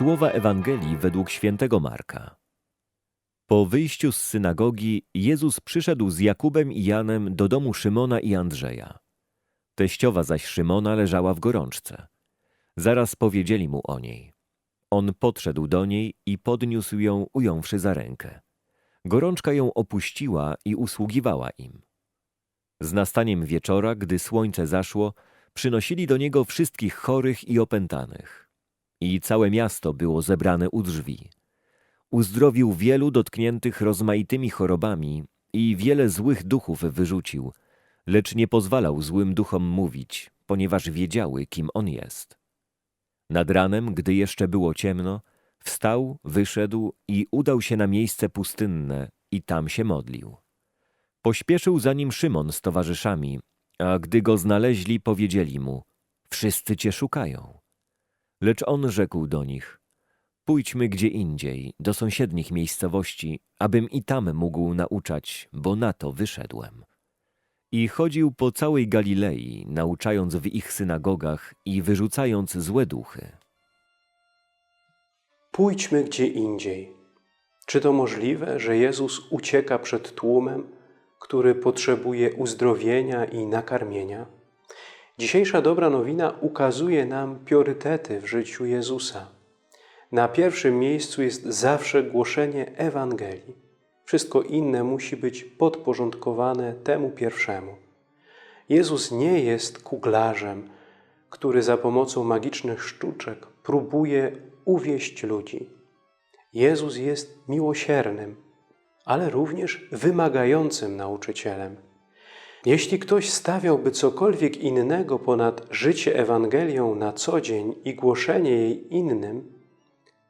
Słowa Ewangelii według świętego Marka. Po wyjściu z synagogi Jezus przyszedł z Jakubem i Janem do domu Szymona i Andrzeja. Teściowa zaś Szymona leżała w gorączce. Zaraz powiedzieli mu o niej. On podszedł do niej i podniósł ją, ująwszy za rękę. Gorączka ją opuściła i usługiwała im. Z nastaniem wieczora, gdy słońce zaszło, przynosili do niego wszystkich chorych i opętanych. I całe miasto było zebrane u drzwi. Uzdrowił wielu dotkniętych rozmaitymi chorobami i wiele złych duchów wyrzucił, lecz nie pozwalał złym duchom mówić, ponieważ wiedziały, kim on jest. Nad ranem, gdy jeszcze było ciemno, wstał, wyszedł i udał się na miejsce pustynne i tam się modlił. Pośpieszył za nim Szymon z towarzyszami, a gdy go znaleźli, powiedzieli mu: Wszyscy cię szukają. Lecz on rzekł do nich: Pójdźmy gdzie indziej, do sąsiednich miejscowości, abym i tam mógł nauczać, bo na to wyszedłem. I chodził po całej Galilei, nauczając w ich synagogach i wyrzucając złe duchy. Pójdźmy gdzie indziej. Czy to możliwe, że Jezus ucieka przed tłumem, który potrzebuje uzdrowienia i nakarmienia? Dzisiejsza dobra nowina ukazuje nam priorytety w życiu Jezusa. Na pierwszym miejscu jest zawsze głoszenie Ewangelii. Wszystko inne musi być podporządkowane temu pierwszemu. Jezus nie jest kuglarzem, który za pomocą magicznych sztuczek próbuje uwieść ludzi. Jezus jest miłosiernym, ale również wymagającym nauczycielem. Jeśli ktoś stawiałby cokolwiek innego ponad życie Ewangelią na co dzień i głoszenie jej innym,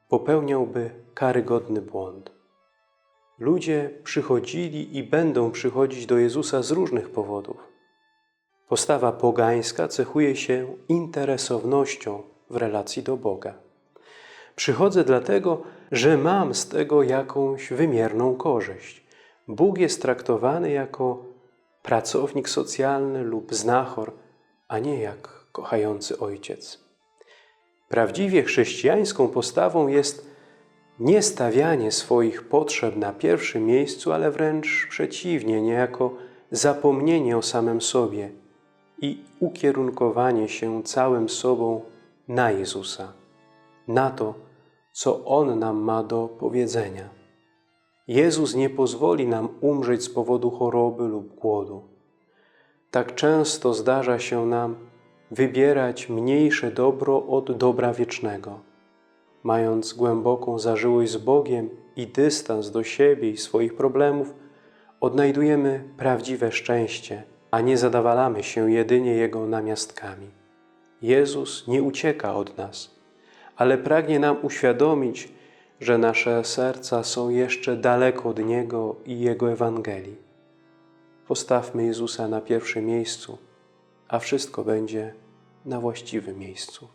popełniałby karygodny błąd. Ludzie przychodzili i będą przychodzić do Jezusa z różnych powodów. Postawa pogańska cechuje się interesownością w relacji do Boga. Przychodzę dlatego, że mam z tego jakąś wymierną korzyść. Bóg jest traktowany jako pracownik socjalny lub znachor, a nie jak kochający ojciec. Prawdziwie chrześcijańską postawą jest nie stawianie swoich potrzeb na pierwszym miejscu, ale wręcz przeciwnie, niejako zapomnienie o samym sobie i ukierunkowanie się całym sobą na Jezusa, na to, co On nam ma do powiedzenia. Jezus nie pozwoli nam umrzeć z powodu choroby lub głodu. Tak często zdarza się nam wybierać mniejsze dobro od dobra wiecznego. Mając głęboką zażyłość z Bogiem i dystans do siebie i swoich problemów, odnajdujemy prawdziwe szczęście, a nie zadawalamy się jedynie Jego namiastkami. Jezus nie ucieka od nas, ale pragnie nam uświadomić, że nasze serca są jeszcze daleko od Niego i Jego Ewangelii. Postawmy Jezusa na pierwszym miejscu, a wszystko będzie na właściwym miejscu.